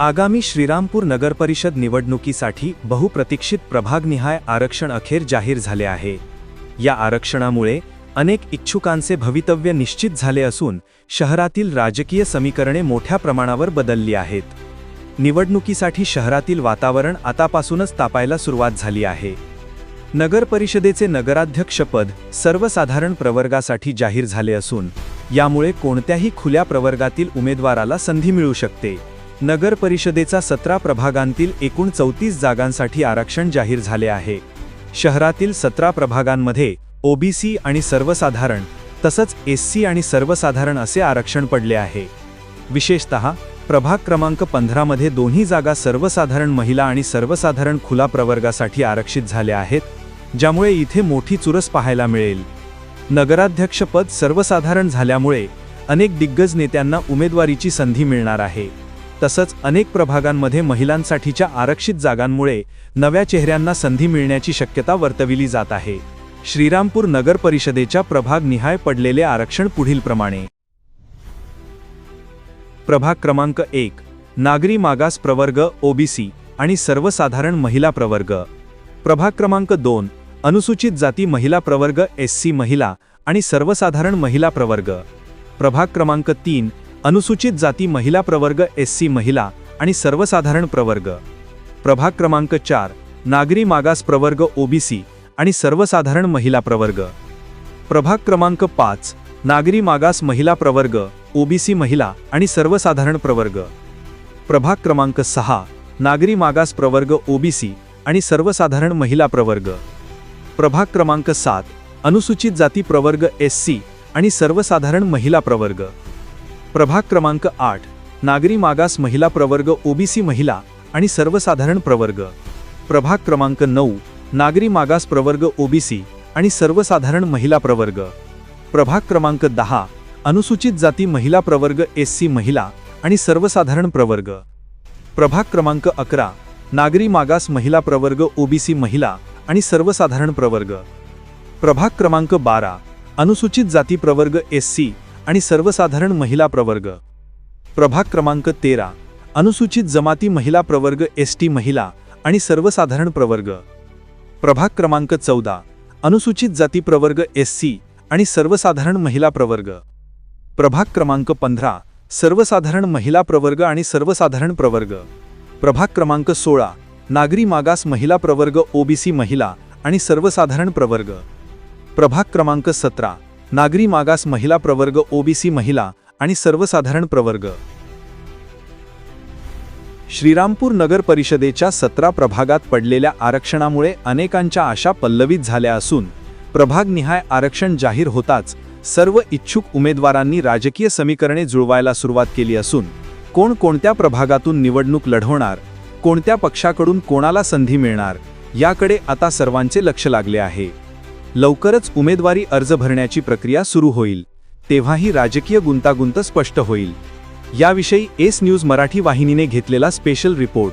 आगामी श्रीरामपूर नगरपरिषद निवडणुकीसाठी बहुप्रतीक्षित प्रभागनिहाय आरक्षण अखेर जाहीर झाले आहे. या आरक्षणामुळे अनेक इच्छुकांचे भवितव्य निश्चित झाले असून शहरातील राजकीय समीकरणे मोठ्या प्रमाणावर बदलली आहेत. निवडणुकीसाठी शहरातील वातावरण आतापासूनच तापायला सुरुवात झाली आहे. नगर परिषदेचे नगराध्यक्षपद सर्वसाधारण प्रवर्गासाठी जाहीर झाले असून यामुळे कोणत्याही खुल्या प्रवर्गातील उमेदवाराला संधी मिळू शकते. नगर परिषदेचा सतरा प्रभागांतील एकूण चौतीस जागांसाठी आरक्षण जाहीर झाले आहे. शहरातील सतरा प्रभागांमध्ये ओबीसी आणि सर्वसाधारण तसंच एससी आणि सर्वसाधारण असे आरक्षण पडले आहे. विशेषतः प्रभाग क्रमांक पंधरामध्ये दोन्ही जागा सर्वसाधारण महिला आणि सर्वसाधारण खुला प्रवर्गासाठी आरक्षित झाल्या आहेत ज्यामुळे इथे मोठी चुरस पाहायला मिळेल. नगराध्यक्षपद सर्वसाधारण झाल्यामुळे अनेक दिग्गज नेत्यांना उमेदवारीची संधी मिळणार आहे. तसंच अनेक प्रभागांमध्ये महिलांसाठीच्या आरक्षित जागांमुळे नव्या चेहऱ्यांना संधी मिळण्याची शक्यता वर्तविली जात आहे. श्रीरामपूर नगर परिषदेच्या प्रभाग निहाय पडलेले आरक्षण पुढीलप्रमाणे प्रभाग क्रमांक एक नागरी मागास प्रवर्ग ओबीसी आणि सर्वसाधारण महिला प्रवर्ग. प्रभाग क्रमांक दोन अनुसूचित जाती महिला प्रवर्ग एससी महिला आणि सर्वसाधारण महिला प्रवर्ग. प्रभाग क्रमांक तीन अनुसूचित जाती महिला प्रवर्ग एससी महिला आणि सर्वसाधारण प्रवर्ग. प्रभाग क्रमांक चार नागरी मागास प्रवर्ग ओबीसी आणि सर्वसाधारण महिला प्रवर्ग. प्रभाग क्रमांक पाच नागरी मागास महिला प्रवर्ग ओबीसी महिला आणि सर्वसाधारण प्रवर्ग. प्रभाग क्रमांक सहा नागरी मागास प्रवर्ग ओबीसी आणि सर्वसाधारण महिला प्रवर्ग. प्रभाग क्रमांक सात अनुसूचित जाती प्रवर्ग एससी आणि सर्वसाधारण महिला प्रवर्ग. प्रभाग क्रमांक आठ नागरी मागास महिला प्रवर्ग ओबीसी महिला आणि सर्वसाधारण प्रवर्ग. प्रभाग क्रमांक नऊ नागरी मागास प्रवर्ग ओबीसी आणि सर्वसाधारण महिला प्रवर्ग. प्रभाग क्रमांक दहा अनुसूचित जाती महिला प्रवर्ग एस सी महिला आणि सर्वसाधारण प्रवर्ग. प्रभाग क्रमांक अकरा नागरी मागास महिला प्रवर्ग ओबीसी महिला आणि सर्वसाधारण प्रवर्ग. प्रभाग क्रमांक बारा अनुसूचित जाती प्रवर्ग एस सी आणि सर्वसाधारण महिला प्रवर्ग. प्रभाग क्रमांक तेरा. अनुसूचित जमाती महिला प्रवर्ग एस टी महिला आणि सर्वसाधारण प्रवर्ग. प्रभाग क्रमांक चौदा. अनुसूचित जाती प्रवर्ग एससी आणि सर्वसाधारण महिला प्रवर्ग. प्रभाग क्रमांक पंधरा. सर्वसाधारण महिला प्रवर्ग आणि सर्वसाधारण प्रवर्ग. प्रभाग क्रमांक सोळा. नागरी मागास महिला प्रवर्ग ओबीसी महिला आणि सर्वसाधारण प्रवर्ग. प्रभाग क्रमांक सतरा. नागरी मागास महिला प्रवर्ग ओबीसी महिला आणि सर्वसाधारण प्रवर्ग. श्रीरामपूर नगर परिषदेच्या सतरा प्रभागात पडलेल्या आरक्षणामुळे अनेकांच्या आशा पल्लवित झाल्या असून प्रभागनिहाय आरक्षण जाहीर होताच सर्व इच्छुक उमेदवारांनी राजकीय समीकरणे जुळवायला सुरुवात केली असून कोण कोणत्या प्रभागातून निवडणूक लढवणार कोणत्या पक्षाकडून कोणाला संधी मिळणार याकडे आता सर्वांचे लक्ष लागले आहे. लवकरच उमेदवारी अर्ज भरण्याची प्रक्रिया सुरू होईल. तेव्हाही राजकीय गुंतागुंत स्पष्ट होईल. याविषयी एस न्यूज मराठी वाहिनीने घेतलेला स्पेशल रिपोर्ट.